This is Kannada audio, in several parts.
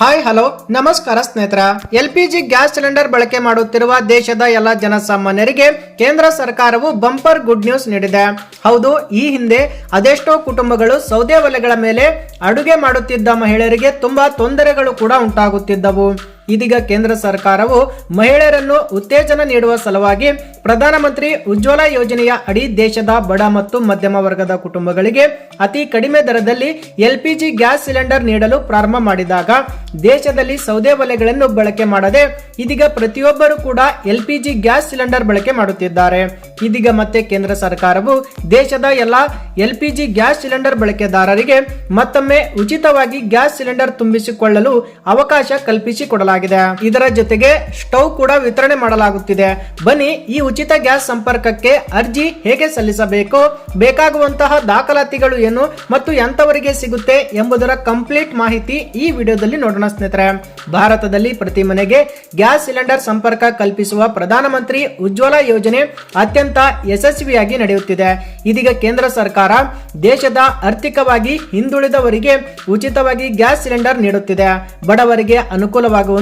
Hi, hello. ನಮಸ್ಕಾರ, ಸ್ನೇಹಿತರ. L P G gas cylinder ಬಳಕೆ ಮಾಡುತ್ತಿರುವ ದೇಶದ ಎಲ್ಲ ಜನಸಾಮಾನ್ಯರಿಗೆ ಕೇಂದ್ರ ಸರ್ಕಾರವು ಬಂಪರ್ ಗುಡ್ ನ್ಯೂಸ್ ನೀಡಿದೆ. ಹೌದು, ಈ ಹಿಂದೆ ಅದೆಷ್ಟೋ ಕುಟುಂಬಗಳು ಸೌದೆ ಒಲೆಗಳ ಮೇಲೆ ಅಡುಗೆ ಮಾಡುತ್ತಿದ್ದ ಮಹಿಳೆಯರಿಗೆ ತುಂಬಾ ತೊಂದರೆಗಳು ಕೂಡ ಉಂಟಾಗುತ್ತಿದ್ದವು. ಇದೀಗ ಕೇಂದ್ರ ಸರ್ಕಾರವು ಮಹಿಳೆಯರನ್ನು ಉತ್ತೇಜನ ನೀಡುವ ಸಲುವಾಗಿ ಪ್ರಧಾನಮಂತ್ರಿ ಉಜ್ವಲ ಯೋಜನೆಯ ಅಡಿ ದೇಶದ ಬಡ ಮತ್ತು ಮಧ್ಯಮ ವರ್ಗದ ಕುಟುಂಬಗಳಿಗೆ ಅತಿ ಕಡಿಮೆ ದರದಲ್ಲಿ ಎಲ್ಪಿಜಿ ಗ್ಯಾಸ್ ಸಿಲಿಂಡರ್ ನೀಡಲು ಪ್ರಾರಂಭ ಮಾಡಿದಾಗ ದೇಶದಲ್ಲಿ ಸೌದೆ ಒಲೆಗಳನ್ನು ಬಳಕೆ ಮಾಡದೆ ಇದೀಗ ಪ್ರತಿಯೊಬ್ಬರು ಕೂಡ ಎಲ್ಪಿಜಿ ಗ್ಯಾಸ್ ಸಿಲಿಂಡರ್ ಬಳಕೆ ಮಾಡುತ್ತಿದ್ದಾರೆ. ಇದೀಗ ಮತ್ತೆ ಕೇಂದ್ರ ಸರ್ಕಾರವು ದೇಶದ ಎಲ್ಲ ಎಲ್ಪಿಜಿ ಗ್ಯಾಸ್ ಸಿಲಿಂಡರ್ ಬಳಕೆದಾರರಿಗೆ ಮತ್ತೊಮ್ಮೆ ಉಚಿತವಾಗಿ ಗ್ಯಾಸ್ ಸಿಲಿಂಡರ್ ತುಂಬಿಸಿಕೊಳ್ಳಲು ಅವಕಾಶ ಕಲ್ಪಿಸಿಕೊಡಲಾಗಿದೆ. ಇದರ ಜೊತೆಗೆ ಸ್ಟೌವ್ ಕೂಡ ವಿತರಣೆ ಮಾಡಲಾಗುತ್ತಿದೆ. ಬನ್ನಿ ಈ ಉಚಿತ ಗ್ಯಾಸ್ ಸಂಪರ್ಕಕ್ಕೆ ಅರ್ಜಿ ಹೇಗೆ ಸಲ್ಲಿಸಬೇಕು, ಬೇಕಾಗುವಂತಹ ದಾಖಲಾತಿಗಳು ಏನು ಮತ್ತು ಎಂತವರಿಗೆ ಸಿಗುತ್ತೆ ಎಂಬುದರ ಕಂಪ್ಲೀಟ್ ಮಾಹಿತಿ ಈ ವಿಡಿಯೋದಲ್ಲಿ ನೋಡೋಣ ಸ್ನೇಹಿತರೆ. ಭಾರತದಲ್ಲಿ ಪ್ರತಿ ಮನೆಗೆ ಗ್ಯಾಸ್ ಸಿಲಿಂಡರ್ ಸಂಪರ್ಕ ಕಲ್ಪಿಸುವ ಪ್ರಧಾನಮಂತ್ರಿ ಉಜ್ವಲ ಯೋಜನೆ ಅತ್ಯಂತ ಯಶಸ್ವಿಯಾಗಿ ನಡೆಯುತ್ತಿದೆ. ಇದೀಗ ಕೇಂದ್ರ ಸರ್ಕಾರ ದೇಶದ ಆರ್ಥಿಕವಾಗಿ ಹಿಂದುಳಿದವರಿಗೆ ಉಚಿತವಾಗಿ ಗ್ಯಾಸ್ ಸಿಲಿಂಡರ್ ನೀಡುತ್ತಿದೆ. ಬಡವರಿಗೆ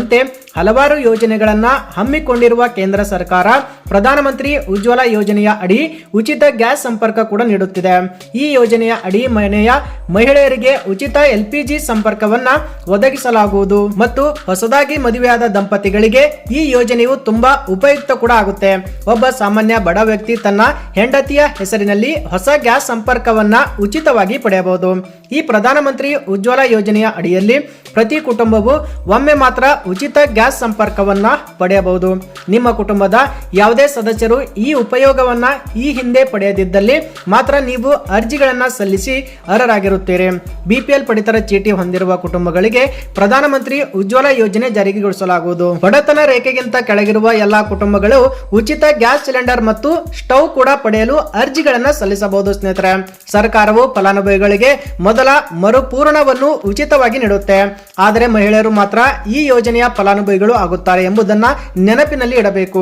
ಮುಂತೆ ಹಲವಾರು ಯೋಜನೆಗಳನ್ನ ಹಮ್ಮಿಕೊಂಡಿರುವ ಕೇಂದ್ರ ಸರ್ಕಾರ ಪ್ರಧಾನಮಂತ್ರಿ ಉಜ್ವಲ ಯೋಜನೆಯ ಅಡಿ ಉಚಿತ ಗ್ಯಾಸ್ ಸಂಪರ್ಕ ಕೂಡ ನೀಡುತ್ತಿದೆ. ಈ ಯೋಜನೆಯ ಅಡಿ ಮನೆಯ ಮಹಿಳೆಯರಿಗೆ ಉಚಿತ ಎಲ್ಪಿಜಿ ಸಂಪರ್ಕವನ್ನ ಒದಗಿಸಲಾಗುವುದು ಮತ್ತು ಹೊಸದಾಗಿ ಮದುವೆಯಾದ ದಂಪತಿಗಳಿಗೆ ಈ ಯೋಜನೆಯು ತುಂಬಾ ಉಪಯುಕ್ತ ಕೂಡ ಆಗುತ್ತೆ. ಒಬ್ಬ ಸಾಮಾನ್ಯ ಬಡ ವ್ಯಕ್ತಿ ತನ್ನ ಹೆಂಡತಿಯ ಹೆಸರಿನಲ್ಲಿ ಹೊಸ ಗ್ಯಾಸ್ ಸಂಪರ್ಕವನ್ನ ಉಚಿತವಾಗಿ ಪಡೆಯಬಹುದು. ಈ ಪ್ರಧಾನಮಂತ್ರಿ ಉಜ್ವಲ ಯೋಜನೆಯ ಅಡಿಯಲ್ಲಿ ಪ್ರತಿ ಕುಟುಂಬವು ಒಮ್ಮೆ ಮಾತ್ರ ಉಚಿತ ಗ್ಯಾಸ್ ಸಂಪರ್ಕವನ್ನ ಪಡೆಯಬಹುದು. ನಿಮ್ಮ ಕುಟುಂಬದ ಯಾವುದೇ ಸದಸ್ಯರು ಈ ಉಪಯೋಗವನ್ನ ಈ ಹಿಂದೆ ಪಡೆಯದಿದ್ದಲ್ಲಿ ಮಾತ್ರ ನೀವು ಅರ್ಜಿಗಳನ್ನ ಸಲ್ಲಿಸಿ ಅರ್ಹರಾಗಿರುತ್ತೀರಿ. ಬಿಪಿಎಲ್ ಪಡಿತರ ಚೀಟಿ ಹೊಂದಿರುವ ಕುಟುಂಬಗಳಿಗೆ ಪ್ರಧಾನಮಂತ್ರಿ ಉಜ್ವಲ ಯೋಜನೆ ಜಾರಿಗೊಳಿಸಲಾಗುವುದು. ಬಡತನ ರೇಖೆಗಿಂತ ಕೆಳಗಿರುವ ಎಲ್ಲಾ ಕುಟುಂಬಗಳು ಉಚಿತ ಗ್ಯಾಸ್ ಸಿಲಿಂಡರ್ ಮತ್ತು ಸ್ಟೌವ್ ಕೂಡ ಪಡೆಯಲು ಅರ್ಜಿಗಳನ್ನ ಸಲ್ಲಿಸಬಹುದು ಸ್ನೇಹಿತರೆ. ಸರ್ಕಾರವು ಫಲಾನುಭವಿಗಳಿಗೆ ಮೊದಲ ಮರುಪೂರಣವನ್ನು ಉಚಿತವಾಗಿ ನೀಡುತ್ತೆ. ಆದರೆ ಮಹಿಳೆಯರು ಮಾತ್ರ ಈ ಯೋಜನೆಯ ಫಲಾನುಭವಿಗಳು ಆಗುತ್ತಾರೆ ಎಂಬುದನ್ನ ನೆನಪಿನಲ್ಲಿ ಇಡಬೇಕು.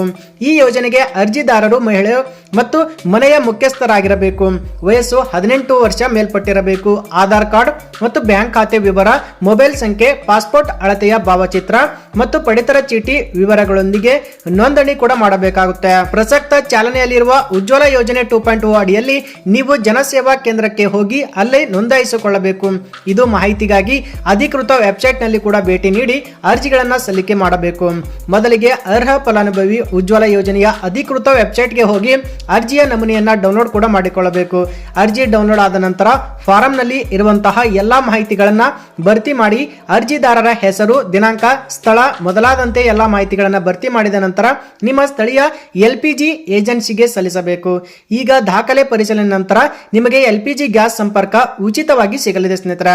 ಈ ಯೋಜನೆಗೆ ಅರ್ಜಿದಾರರು ಮಹಿಳೆ ಮತ್ತು ಮನೆಯ ಮುಖ್ಯಸ್ಥರಾಗಿರಬೇಕು. ವಯಸ್ಸು ಹದಿನೆಂಟು ವರ್ಷ ಮೇಲ್ಪಟ್ಟಿರಬೇಕು. ಆಧಾರ್ ಕಾರ್ಡ್ ಮತ್ತು ಬ್ಯಾಂಕ್ ಖಾತೆ ವಿವರ, ಮೊಬೈಲ್ ಸಂಖ್ಯೆ, ಪಾಸ್ಪೋರ್ಟ್ ಅಳತೆಯ ಭಾವಚಿತ್ರ ಮತ್ತು ಪಡಿತರ ಚೀಟಿ ವಿವರಗಳೊಂದಿಗೆ ನೋಂದಣಿ ಕೂಡ ಮಾಡಬೇಕಾಗುತ್ತೆ. ಪ್ರಸಕ್ತ ಚಾಲನೆಯಲ್ಲಿರುವ ಉಜ್ವಲ ಯೋಜನೆ ಟೂ ಪಾಯಿಂಟ್ ಓ ಅಡಿಯಲ್ಲಿ ನೀವು ಜನಸೇವಾ ಕೇಂದ್ರಕ್ಕೆ ಹೋಗಿ ಅಲ್ಲೇ ನೋಂದಾಯಿಸಿಕೊಳ್ಳಬೇಕು. ಇದು ಮಾಹಿತಿಗಾಗಿ ಅಧಿಕೃತ ವೆಬ್ಸೈಟ್ನಲ್ಲಿ ಕೂಡ ಭೇಟಿ ನೀಡಿ ಅರ್ಜಿಗಳನ್ನು ಸಲ್ಲಿಕೆ ಮಾಡಬೇಕು. ಮೊದಲಿಗೆ ಅರ್ಹ ಫಲಾನುಭವಿ ಉಜ್ವಲ ಯೋಜನೆಯ ಅಧಿಕೃತ ವೆಬ್ಸೈಟ್ಗೆ ಹೋಗಿ ಅರ್ಜಿಯ ನಮೂನೆಯನ್ನ ಡೌನ್ಲೋಡ್ ಕೂಡ ಮಾಡಿಕೊಳ್ಳಬೇಕು. ಅರ್ಜಿ ಡೌನ್ಲೋಡ್ ಆದ ನಂತರ ಫಾರಂನಲ್ಲಿ ಇರುವಂತಹ ಎಲ್ಲಾ ಮಾಹಿತಿಗಳನ್ನ ಭರ್ತಿ ಮಾಡಿ ಅರ್ಜಿದಾರರ ಹೆಸರು, ದಿನಾಂಕ, ಸ್ಥಳ ಮೊದಲಾದಂತೆ ಎಲ್ಲಾ ಮಾಹಿತಿಗಳನ್ನ ಭರ್ತಿ ಮಾಡಿದ ನಂತರ ನಿಮ್ಮ ಸ್ಥಳೀಯ ಎಲ್ ಪಿ ಏಜೆನ್ಸಿಗೆ ಸಲ್ಲಿಸಬೇಕು. ಈಗ ದಾಖಲೆ ಪರಿಶೀಲನೆ ನಂತರ ನಿಮಗೆ ಎಲ್ ಪಿ ಜಿ ಗ್ಯಾಸ್ ಸಂಪರ್ಕ ಉಚಿತವಾಗಿ ಸಿಗಲಿದೆ ಸ್ನೇಹಿತರ.